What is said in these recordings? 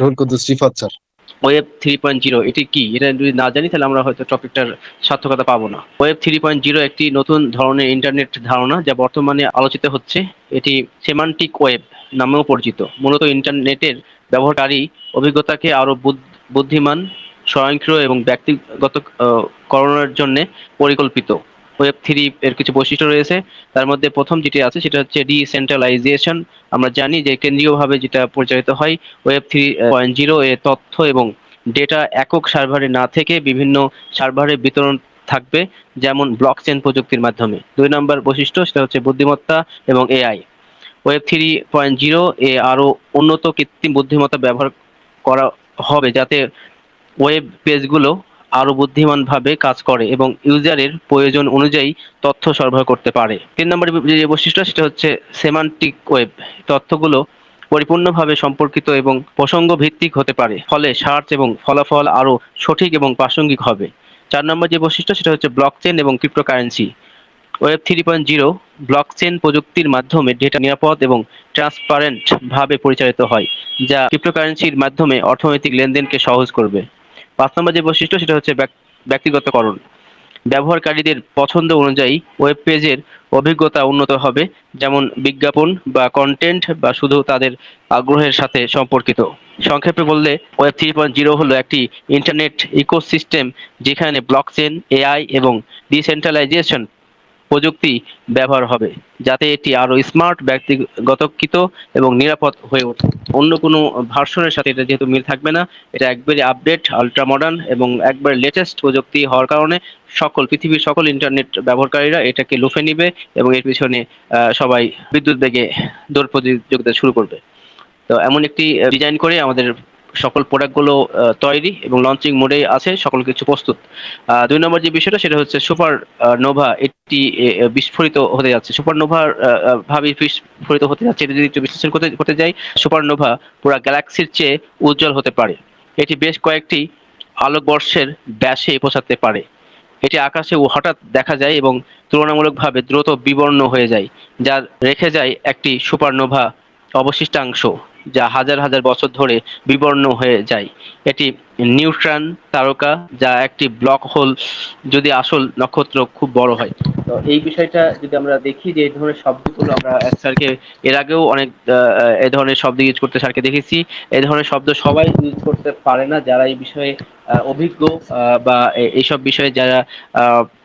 Ruhul Quddus Rifat sir. Web three point zero, এটি কি? এটা যদি না জানি, তাহলে আমরা হয়তো টপিকটার সার্থকতা পাবো না। ওয়েব থ্রি পয়েন্ট জিরো একটি নতুন ধরনের ইন্টারনেট ধারণা যা বর্তমানে আলোচিত হচ্ছে। এটি সেমান্টিক ওয়েব নামেও পরিচিত। মূলত ইন্টারনেটের ব্যবহারকারী অভিজ্ঞতাকে আরও বুদ- বুদ্ধিমান, স্বয়ংক্রিয় এবং ব্যক্তিগত করণের জন্য পরিকল্পিত। ওয়েব থ্রি এর কিছু বৈশিষ্ট্য রয়েছে। তার মধ্যে প্রথম যেটি আছে, সেটা হচ্ছে ডিসেন্ট্রালাইজেশন আমরা জানি যে কেন্দ্রীয়ভাবে যেটা পরিচালিত হয় ওয়েব থ্রি পয়েন্ট জিরো এ তথ্য এবং ডেটা একক সার্ভারে না থেকে বিভিন্ন সার্ভারে বিতরণ থাকবে, যেমন ব্লক চেন প্রযুক্তির মাধ্যমে। দুই নম্বর বৈশিষ্ট্য, সেটা হচ্ছে বুদ্ধিমত্তা এবং AI web three point zero এ আরও উন্নত কৃত্রিম বুদ্ধিমত্তা ব্যবহার করা হবে, যাতে ওয়েব পেজগুলো আরও বুদ্ধিমানভাবে কাজ করে এবং ইউজারের প্রয়োজন অনুযায়ী তথ্য সরবরাহ করতে পারে। তিন নম্বর যে বৈশিষ্ট্য সেটা হচ্ছে সেমান্টিক ওয়েব। তথ্যগুলো পরিপূর্ণভাবে সম্পর্কিত এবং প্রসঙ্গ ভিত্তিক হতে পারে, ফলে সার্চ এবং ফলাফল আরও সঠিক এবং প্রাসঙ্গিক হবে। চার নম্বর যে বৈশিষ্ট্য, সেটা হচ্ছে ব্লকচেন এবং cryptocurrency. Web three point zero blockchain প্রযুক্তির মাধ্যমে ডেটা নিরাপদ এবং ট্রান্সপারেন্ট ভাবে পরিচালিত হয়, যা ক্রিপ্টোকারেন্সির মাধ্যমে অর্থনৈতিক লেনদেনকে সহজ করবে। পাঁচ নম্বর যে বৈশিষ্ট্য, সেটা হচ্ছে ব্যক- ব্যক্তিগতকরণ। ব্যবহারকারীদের পছন্দ অনুযায়ী ওয়েব পেজের অভিজ্ঞতা উন্নত হবে, যেমন বিজ্ঞাপন বা কন্টেন্ট বা শুধু তাদের আগ্রহের সাথে সম্পর্কিত। সংক্ষেপে বললে ওয়েব থ্রি পয়েন্ট জিরো হলো একটি ইন্টারনেট ইকোসিস্টেম যেখানে ব্লকচেন এআই এবং ডিসেন্ট্রালাইজেশন প্রযুক্তি ব্যবহার হবে, যাতে এটি আরও স্মার্ট ব্যক্তিগতকৃত এবং নিরাপদ হয়ে ওঠে। অন্য কোনো ভার্সনের সাথে এটা যেহেতু মিল থাকবে না, এটা একবারে আপডেট আলট্রা মডার্ন এবং একবারে লেটেস্ট প্রযুক্তি হওয়ার কারণে সকল, পৃথিবীর সকল ইন্টারনেট ব্যবহারকারীরা এটাকে লুফে নিবে এবং এর পিছনে সবাই বিদ্যুৎ বেগে দৌড় প্রতিযোগিতা শুরু করবে। তো এমন একটি ডিজাইন করে আমাদের সকল প্রোডাক্টগুলো তৈরি এবং লঞ্চিং মোডে আছে, সকল কিছু প্রস্তুত। দুই নম্বর যে বিষয়টা সেটা হচ্ছে সুপার নোভা এটি বিস্ফোরিত হতে যাচ্ছে। সুপার নোভার ভাবে বিস্ফোরিত হতে যাচ্ছে, এটি যদি একটু বিশ্লেষণ করতে করতে যাই, সুপার নোভা পুরো গ্যালাক্সির চেয়ে উজ্জ্বল হতে পারে। এটি বেশ কয়েকটি আলোকবর্ষের ব্যাসে পৌঁছাতে পারে। এটি আকাশে হঠাৎ দেখা যায় এবং তুলনামূলকভাবে দ্রুত বিবর্ণ হয়ে যায়, যা রেখে যায় একটি সুপারনোভা অবশিষ্টাংশ। যা হাজার হাজার বছর ধরে বিবর্ণ হয়ে যায়। এটি নিউট্রন তারকা যা একটি ব্ল্যাক হোল যদি আসল নক্ষত্র খুব বড় হয়। তো এই বিষয়টা যদি আমরা দেখি যে এই ধরনের শব্দগুলো আমরা স্যারকে এর আগেও অনেক এই ধরনের শব্দ ইউজ করতে স্যারকে দেখেছি। এই ধরনের শব্দ সবাই ইউজ করতে পারে না যারা এই বিষয়ে অভিজ্ঞ বা এইসব বিষয়ে যারা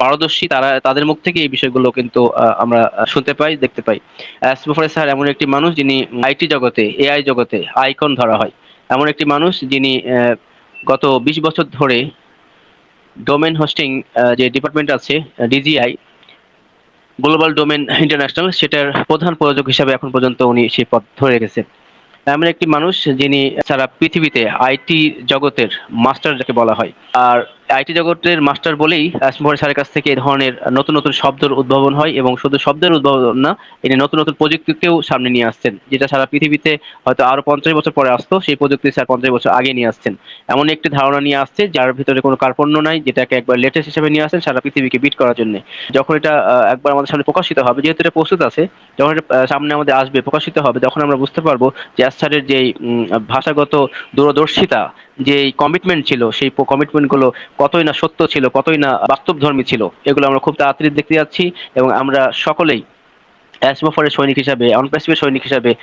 পারদর্শী তারা, তাদের মুখ থেকে এই বিষয়গুলো কিন্তু আমরা শুনতে পাই, দেখতে পাই। অ্যাসমোফারে স্যার এমন একটি মানুষ যিনি আইটি জগতে, এআই জগতে আইকন ধরা হয়। এমন একটি মানুষ যিনি গত বিশ বছর ধরে ডোমেন হোস্টিং যে ডিপার্টমেন্ট আছে ডিজিআই গ্লোবাল ডোমেন ইন্টারন্যাশনাল সেটার প্রধান প্রযোজক হিসাবে এখন পর্যন্ত উনি সেই পদ ধরে রেখেছেন। এমন একটি মানুষ যিনি সারা পৃথিবীতে আইটি জগতের মাস্টার যাকে বলা হয়। আর আইটি জগতের মাস্টার বলেই আসমোহর স্যারের কাছ থেকে এই ধরনের নতুন নতুন শব্দের উদ্ভাবন হয় এবং শুধু শব্দের উদ্ভাবন না তিনি নতুন নতুন প্রযুক্তিকেও সামনে নিয়ে আসছেন, যেটা সারা পৃথিবীতে হয়তো আরও পঞ্চাশ বছর পরে আসতো, সেই প্রযুক্তি স্যার পঞ্চাশ বছর আগে নিয়ে আসছেন। এমন একটি ধারণা নিয়ে আসছে, যার ভিতরে কোনো কার্পণ্য নাই, যেটাকে একবার লেটেস্ট হিসেবে নিয়ে আসছেন সারা পৃথিবীকে বিট করার জন্য। যখন এটা একবার আমাদের সামনে প্রকাশিত হবে, যেহেতু এটা প্রস্তুত আছে, যখন এটা সামনে আমাদের আসবে, প্রকাশিত হবে, তখন আমরা বুঝতে পারব যে স্যারের যে ভাষাগত দূরদর্শিতা যে কমিটমেন্ট ছিল সেই কমিটমেন্টগুলো কতই না সত্য ছিল কতই না বাস্তবধর্মী ছিল এগুলো আমরা খুব তাড়াতাড়ি দেখতে যাচ্ছি এবং আমরা সকলেই অ্যাসমোফারের সৈনিক হিসাবে অনপ্যাসিভের সৈনিক হিসাবে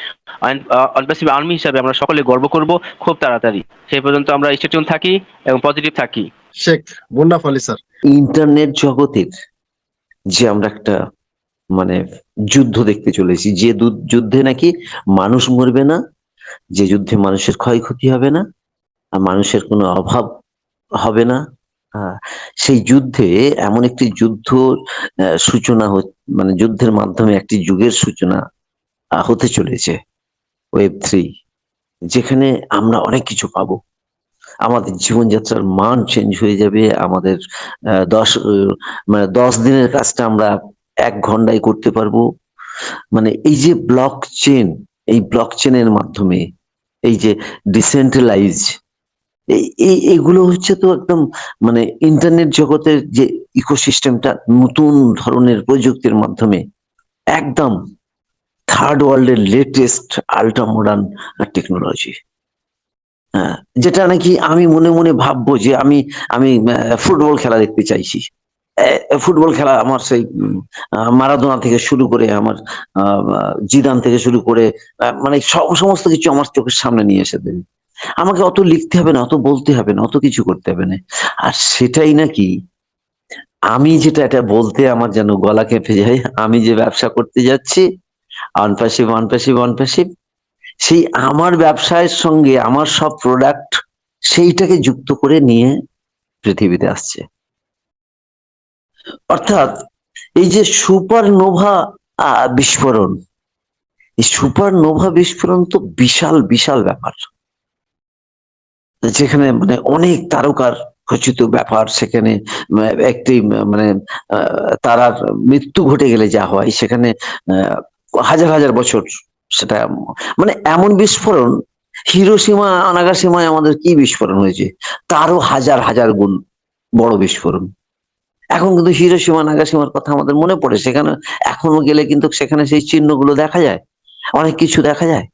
অনপ্যাসিভ আর্মি হিসাবে আমরা সকলে গর্ব করব খুব তাড়াতাড়ি। সেই পর্যন্ত আমরা স্টেটিউন থাকি এবং পজিটিভ থাকি। শেখ মুন্নাফ আলী স্যার। ইন্টারনেট জগতের যে আমরা একটা মানে যুদ্ধ দেখতে চলেছি যে যুদ্ধে নাকি মানুষ মরবে না যে যুদ্ধে মানুষের ক্ষয়ক্ষতি হবে না মানুষের কোনো অভাব হবে না। সেই যুদ্ধে এমন একটি যুদ্ধ সূচনা মানে যুদ্ধের মাধ্যমে একটি যুগের সূচনা হতে চলেছে ওয়েব থ্রি যেখানে আমরা অনেক কিছু পাবো। আমাদের জীবনযাত্রার মান চেঞ্জ হয়ে যাবে, আমাদের দশ মানে দশ দিনের কাজটা আমরা এক ঘন্টায় করতে পারব। মানে এই যে ব্লক চেন এই ব্লক চেনের মাধ্যমে, এই যে ডিসেন্ট্রালাইজ এই এগুলো হচ্ছে তো একদম মানে ইন্টারনেট জগতের যে ইকোসিস্টেমটা নতুন ধরনের প্রযুক্তির মাধ্যমে একদম থার্ড ওয়ার্ল্ডের লেটেস্ট আল্ট্রা মডার্ন টেকনোলজি যেটা নাকি আমি মনে মনে ভাববো যে আমি আমি ফুটবল খেলা দেখতে চাইছি। ফুটবল খেলা আমার সেই মারাদোনা থেকে শুরু করে আমার জিদান থেকে শুরু করে মানে সব- সমস্ত কিছু আমার চোখের সামনে নিয়ে এসে দেবে। আমাকে অত লিখতে হবে না, অত বলতে হবে না, অত কিছু করতে হবে না। আর সেটাই নাকি? আমি যেটা, এটা বলতে আমার যেন গলা কেঁপে যায়, আমি যে ব্যবসা করতে যাচ্ছি আনপ্যাসিভ আনপ্যাসিভ আনপ্যাসিভ সেই আমার ব্যবসায়ের সঙ্গে আমার সব প্রোডাক্ট সেইটাকে যুক্ত করে নিয়ে পৃথিবীতে আসছে। অর্থাৎ এই যে সুপার নোভা বিস্ফোরণ, এই সুপার নোভা বিস্ফোরণ তো বিশাল বিশাল ব্যাপার। যেখানে মানে অনেক তারকার খচিত ব্যাপার, সেখানে একটি মানে তারার মৃত্যু ঘটে গেলে যা হয়, সেখানে হাজার হাজার বছর সেটা মানে এমন বিস্ফোরণ, হিরোসীমা, নাগাসীমায় আমাদের কি বিস্ফোরণ হয়েছে? তারও হাজার হাজার গুণ বড় বিস্ফোরণ। এখন কিন্তু হিরোসীমা, নাগাসীমার কথা আমাদের মনে পড়ে, সেখানে এখনও গেলে কিন্তু সেখানে সেই চিহ্নগুলো দেখা যায়। অনেক কিছু দেখা যায়।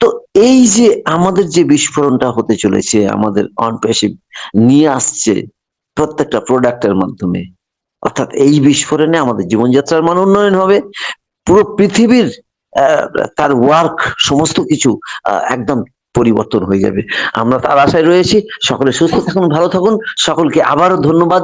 তো এই যে আমাদের যে বিস্ফোরণটা হতে চলেছে, আমাদের অনপ্যাসিভ নিয়ে আসছে প্রত্যেকটা প্রোডাক্টের মাধ্যমে, অর্থাৎ এই বিস্ফোরণে আমাদের জীবনযাত্রার মান উন্নয়ন হবে, পুরো পৃথিবীর তার ওয়ার্ক সমস্ত কিছু একদম পরিবর্তন হয়ে যাবে। আমরা তার আশায় রয়েছি, সকলে সুস্থ থাকুন, ভালো থাকুন, সকলকে আবারও ধন্যবাদ।